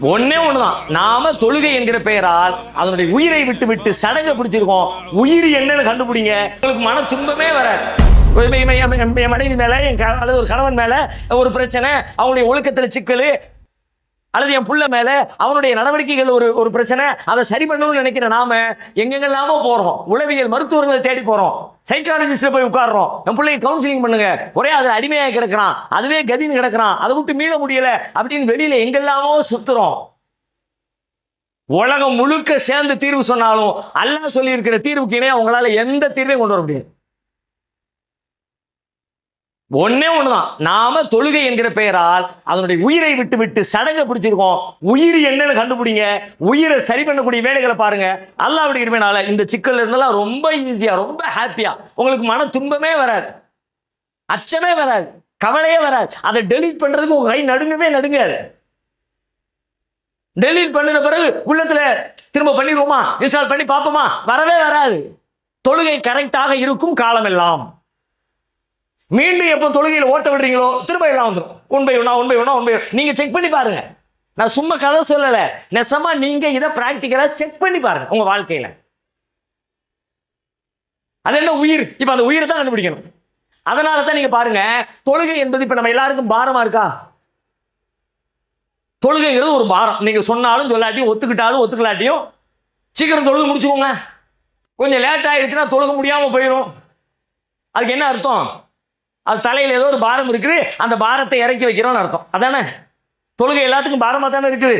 ஒன்னே ஒண்ணுதான். நாம தொழுகை என்கிற பெயரால் அதனுடைய உயிரை விட்டு விட்டு சடங்கை பிடிச்சிருக்கோம். உயிர் என்னன்னு கண்டுபிடிங்க. உங்களுக்கு மன துன்பமே வராது. என் மனைவி மேல என் ஒரு கணவன் மேல ஒரு பிரச்சனை அவங்களுடைய ஒழுக்கத்துல சிக்கல் அல்லது என் புள்ள மேல அவனுடைய நடவடிக்கைகள் ஒரு ஒரு பிரச்சனை அதை சரி பண்ணணும்னு நினைக்கிற நாம எங்கெங்கெல்லாமோ போறோம். உளவியல் மருத்துவர்களை தேடி போறோம். சைக்காலஜிஸ்ட்ல போய் உட்காடுறோம் என் பிள்ளையை கவுன்சிலிங் பண்ணுங்க. ஒரே அதுல அடிமையாக கிடக்கிறான். அதுவே கதின்னு கிடக்குறான். அதை விட்டு மீள முடியல அப்படின்னு வெளியில எங்கெல்லாமோ சுத்துறோம். உலகம் முழுக்க சேர்ந்து தீர்வு சொன்னாலும் அல்லாஹ் சொல்லி இருக்கிற தீர்வுக்கு இணையா அவங்களால எந்த தீர்வையும் கொண்டு வர முடியாது. ஒன்னே ஒண்ணுதான். நாம தொழுகை என்கிற பெயரால் அதனுடைய உயிரை விட்டு விட்டு சடங்கை பிடிச்சிருக்கோம். உயிர் என்னன்னு கண்டுபிடிங்க. உயிரை சரி பண்ணக்கூடிய வேலைகளை பாருங்க. அல்லாவுடைய இருமைனால இந்த சிக்கல் இருந்தாலும் ரொம்ப ஈஸியா ரொம்ப ஹாப்பியா உங்களுக்கு மன துன்பமே வராது. அச்சமே வராது. கவலையே வராது. அதை டெலீட் பண்றதுக்கு உங்க கை நடுங்கவே நடுங்காது. டெலீட் பண்ணின பிறகு உள்ளத்துல திரும்ப பண்ணிடுவோமா இன்ஸ்டால் பண்ணி பார்ப்போமா? வரவே வராது. தொழுகை கரெக்டாக இருக்கும் காலமெல்லாம். மீண்டும் எப்போ தொழுகையில் ஓட்ட விடுறீங்களோ திரும்ப எல்லாம் வந்துடும் உண்மை ஒன்றா உண்மை ஒன்றா உண்மை. நீங்க செக் பண்ணி பாருங்க. நான் சும்மா கதை சொல்லலை. நெசமா நீங்க இதை ப்ராக்டிக்கலாக செக் பண்ணி பாருங்க உங்க வாழ்க்கையில. அது என்ன உயிர்? இப்ப அந்த உயிரை தான் கண்டுபிடிக்கணும். அதனால தான் நீங்க பாருங்க தொழுகை என்பது இப்ப நம்ம எல்லாருக்கும் பாரமா இருக்கா? தொழுகைங்கிறது ஒரு பாரம். நீங்க சொன்னாலும் சொல்லாட்டியும் ஒத்துக்கிட்டாலும் ஒத்துக்கலாட்டியும் சீக்கிரம் தொழுகை முடிச்சுக்கோங்க. கொஞ்சம் லேட் ஆயிடுச்சுன்னா தொழுக முடியாம போயிடும் அதுக்கு என்ன அர்த்தம்? அது தலையில் ஏதோ ஒரு பாரம் இருக்குது அந்த பாரத்தை இறக்கி வைக்கிறோம்னு அர்த்தம். அதானே? தொழுகை எல்லாத்துக்கும் பாரமாக தானே இருக்குது?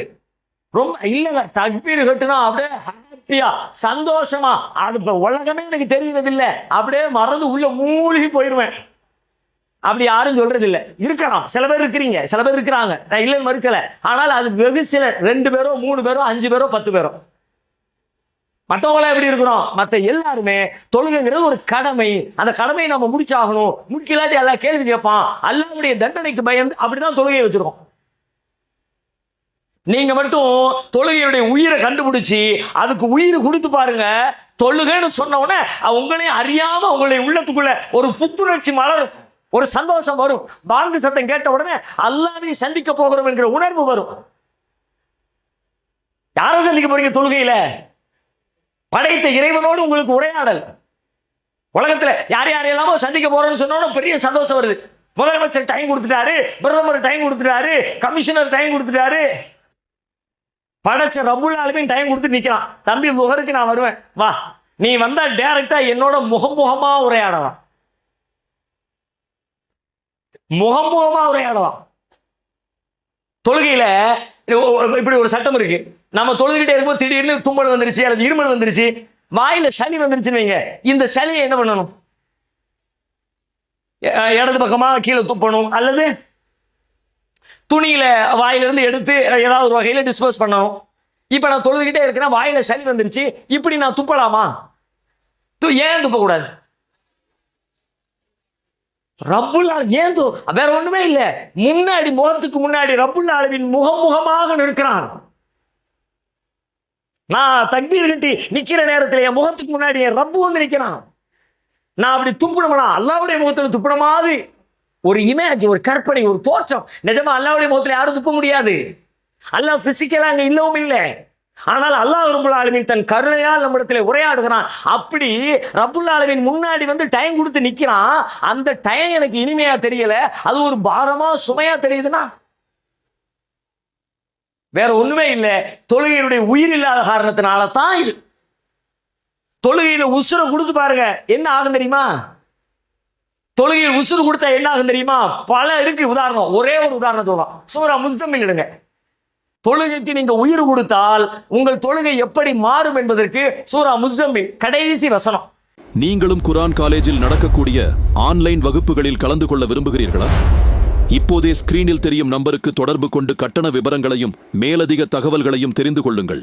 ரொம்ப இல்லைங்க தக்பீர் கட்டுனா அப்படியே ஹாப்பியா சந்தோஷமா. அது இப்போ உலகமே எனக்கு தெரியறதில்லை அப்படியே மறந்து உள்ள மூழ்கி போயிடுவேன் அப்படி யாரும் சொல்றது இல்லை இருக்கலாம். சில பேர் இருக்கிறீங்க. சில பேர் இருக்கிறாங்க. நான் இல்லைன்னு மறுக்கல. ஆனால் அது வெகு சில ரெண்டு பேரோ மூணு பேரோ அஞ்சு பேரோ பத்து பேரோ. மற்றவங்களாம் எப்படி இருக்கிறோம்? மற்ற எல்லாருமே தொழுகைங்கிறது ஒரு கடமை. அந்த கடமையை நம்ம முடிச்சாகணும். முடிக்கலாட்டி எல்லாம் கேள்வி கேட்பான். அல்லாவுடைய தண்டனைக்கு பயந்து அப்படிதான் தொழுகையை வச்சிருக்கோம். நீங்க மட்டும் தொழுகையுடைய உயிரை கண்டுபிடிச்சி அதுக்கு உயிர் கொடுத்து பாருங்க. தொழுகைன்னு சொன்ன உடனே உங்களையும் அறியாம உங்களுடைய உள்ளத்துக்குள்ள ஒரு புத்துணர்ச்சி மலரும் ஒரு சந்தோஷம் வரும். பாங்கு சத்தம் கேட்ட உடனே அல்லாவையும் சந்திக்க போகிறோம் என்கிற உணர்வு வரும். யாரை சந்திக்க போறீங்க தொழுகையில? படைத்த இறைவனோடு உங்களுக்கு உரையாடல். உலகத்துல யார் யாரையெல்லாமோ சந்திக்க போறோம்னு சொன்னோட பெரிய சந்தோஷம் வருது. முதலமைச்சர் டைம் கொடுத்துட்டாரு பிரதமர் டைம் கொடுத்துட்டாரு கமிஷனர் டைம் கொடுத்துட்டாரு. படைச்ச ரபுல் ஆலமீன் டைம் கொடுத்து நிற்கலாம் தம்பி முகருக்கு நான் வருவேன். வா. நீ வந்தா டேரக்டா என்னோட முகமுகமா உரையாடலாம். முகமுகமா உரையாடலாம். தொழுகையில இப்படி ஒரு சட்டம் இருக்கு. நம்ம தொழுதுகிட்டே இருக்கும்போது திடீர்னு தும்மல் வந்துருச்சு அல்லது இருமல் வந்துருச்சு வாயில சளி வந்துருச்சுன்னு வைங்க. இந்த சளியை என்ன பண்ணணும்? எ- இடது பக்கமா கீழே துப்பணும் அல்லது துணியில வாயிலிருந்து எடுத்து ஏதாவது ஒரு வகையில டிஸ்போஸ் பண்ணணும். இப்போ நான் தொழுதுகிட்டே இருக்கிறேன் வாயில சளி வந்துருச்சு இப்படி நான் துப்பலாமா? து ஏன் துப்பக்கூடாது? ரப்புல் ஆல- ஏன் வேற ஒண்ணுமே இல்லை. முன்னாடி முகத்துக்கு முன்னாடி ரப்புல் ஆலமின் முகமுகமாக நிற்கிறான். நான் தக்பீர் கட்டி நிக்கிற நேரத்தில் என் முகத்துக்கு முன்னாடி என் ரப்பு வந்து நிக்கிறான் நான் அப்படி துப்புனோம்னா அல்லாவுடைய முகத்துல துப்புன மாதிரி ஒரு இமேஜ் ஒரு கற்பனை ஒரு தோற்றம். நிஜமா அல்லாவுடைய முகத்துல யாரும் துப்ப முடியாது. அல்லாஹ் பிசிக்கலா அங்க இல்லவும் இல்லை. ஆனால் அல்லாஹ் ரபுல் ஆலமீன் தன் கருணையால் நம்மிடத்தில் உரையாடுகிறான். அப்படி ரபுல் ஆலமீன் முன்னாடி வந்து டைம் கொடுத்து நிற்கிறான் அந்த டைம் எனக்கு இனிமையா தெரியல. அது ஒரு பாரமா சுமையா தெரியுதுன்னா? வேற ஒண்ணுமே இல்லை. தொழுகையினுடைய உயிர் இல்லாத காரணத்தினால தான் இது. தொழுகையில உசுரை கொடுத்து பாருங்க. என்ன ஆகும் தெரியுமா? தொழுகையில் உசுறு கொடுத்தா என்ன ஆகும் தெரியுமா? பல இருக்கு. உதாரணம் ஒரே ஒரு உதாரணம் சூரா முஸ்தமில் எடுங்க தொழுகைக்கு நீங்க உயிர் கொடுத்தால் உங்கள் தொழுகை எப்படி மாறும் என்பதற்கு சூரா முசம்மின் கடைசி வசனம். நீங்களும் குரான் காலேஜில் நடக்கக்கூடிய ஆன்லைன் வகுப்புகளில் கலந்து கொள்ள விரும்புகிறீர்களா? இப்போதே ஸ்கிரீனில் தெரியும் நம்பருக்கு தொடர்பு கொண்டு கட்டண விவரங்களையும் மேலதிக தகவல்களையும் தெரிந்து கொள்ளுங்கள்.